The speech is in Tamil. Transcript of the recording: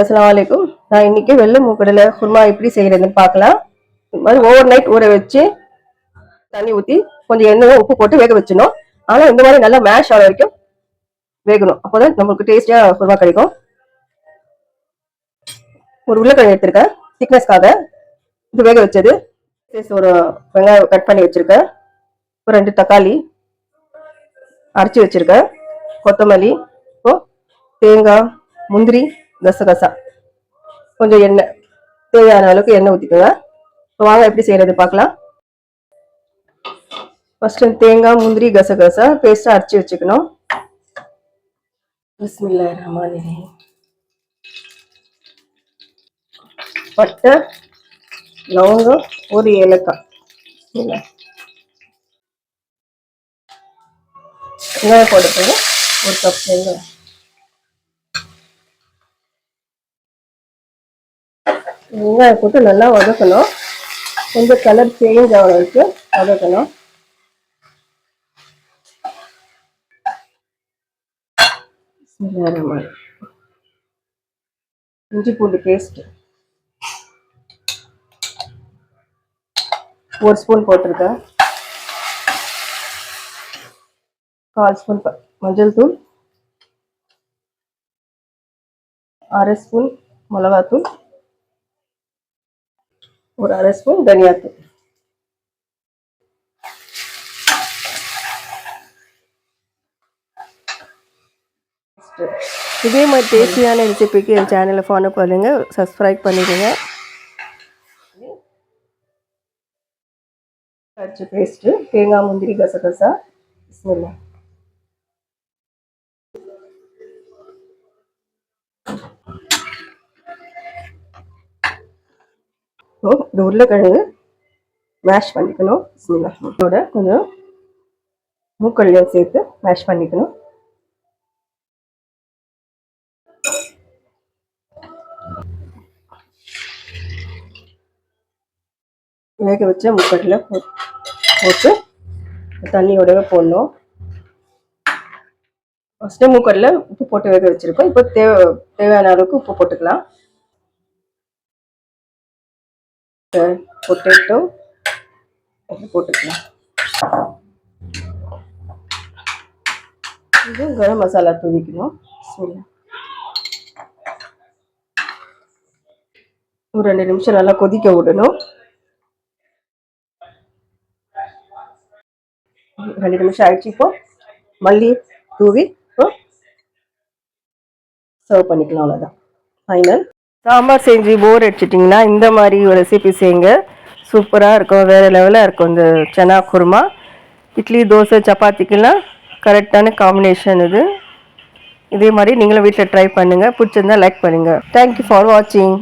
அஸ்லாம் வலைக்கும் நான் இன்னைக்கு வெள்ளை மூக்கடலை குருமா எப்படி செய்யறதுன்னு பார்க்கலாம். இது மாதிரி ஓவர் நைட் ஊற வச்சு தண்ணி ஊற்றி கொஞ்சம் எண்ணெயும் உப்பு போட்டு வேக வச்சிடணும். ஆனால் இந்த மாதிரி நல்லா மேஷ் ஆகிற வரைக்கும் வேகணும். அப்போ தான் நம்மளுக்கு டேஸ்டியாக குருமா கிடைக்கும். ஒரு உருளைக்கிழங்கு எடுத்திருக்கேன். திக்னஸ்க்காக இது வேக வச்சது. ஒரு வெங்காயம் கட் பண்ணி வச்சுருக்கேன். ஒரு ரெண்டு தக்காளி அரைச்சி வச்சுருக்கேன். கொத்தமல்லி இப்போ தேங்காய் முந்திரி கசகசா கொஞ்சம் எண்ணெய் தேவையான அளவுக்கு எண்ணெய் ஊற்றிக்கோங்க இப்போ வாங்க எப்படி செய்யறது பார்க்கலாம். ஃபஸ்ட்டு தேங்காய் முந்திரி கசகசா பேஸ்ட்டாக அரைச்சி வச்சுக்கணும். பிஸ்மில்லா ரஹ்மான் பட்டை லவங்கம் ஒரு ஏலக்காய். இல்லை வெங்காயம் போட்டுக்கோங்க. ஒரு கப் வெங்காயம் வெங்காயம் போட்டு நல்லா வதக்கணும். கொஞ்சம் கலர் சேஞ்ச் ஆகிற வரைக்கும் வதக்கணும். இஞ்சி பூண்டு பேஸ்ட் ஒரு ஸ்பூன் போட்டிருக்கேன். கால் ஸ்பூன் மஞ்சள் தூள். அரை ஸ்பூன் மிளகாத்தூள். ஒரு அரை ஸ்பூன் தனியாத்தூள் இதே மாதிரி டேஸ்டியான ரெசிபிக்கு என் சேனலை ஃபாலோ பண்ணுங்க சப்ஸ்கிரைப் பண்ணிடுங்க. பேஸ்ட்டு தேங்காய் முந்திரி கசகசா பிஸ்மில்லா. ஸோ இந்த உருளைக்கிழங்கு மேஷ் பண்ணிக்கணும். பிஸ்மில்லா இதோட கொஞ்சம் மூக்கல்லையும் சேர்த்து மேஷ் பண்ணிக்கணும். வேக வச்ச முக்கட்டில் போட்டு தண்ணியோடவே போடணும். ஃபஸ்ட்டு மூக்கட்டில் உப்பு போட்டு வேக வச்சுருக்கோம். இப்போ தேவை தேவையான அளவுக்கு உப்பு போட்டுக்கலாம். பொட்டேட்டோ போட்டுக்கலாம். இது கரம் மசாலா தூவிக்கணும். சரி ஒரு ரெண்டு நிமிஷம் நல்லா கொதிக்க விடணும். ரெண்டு நிமிஷம் ஆயிடுச்சு இப்போ. மல்லி தூவி இப்போ சர்வ் பண்ணிக்கலாம் அவ்வளோதான் ஃபைனல் சாம்பார் செஞ்சு போர் அடிச்சிட்டிங்கன்னா இந்த மாதிரி ஒரு ரெசிபி செய்யுங்க. சூப்பராக இருக்கும். வேறு லெவலாக இருக்கும் இந்த சனா குருமா. இட்லி தோசை சப்பாத்திக்கெல்லாம் கரெக்டான காம்பினேஷன் இது. இதே மாதிரி நீங்களும் வீட்டில் ட்ரை பண்ணுங்கள் பிடிச்சிருந்தா லைக் பண்ணுங்கள் தேங்க்யூ ஃபார் வாட்சிங்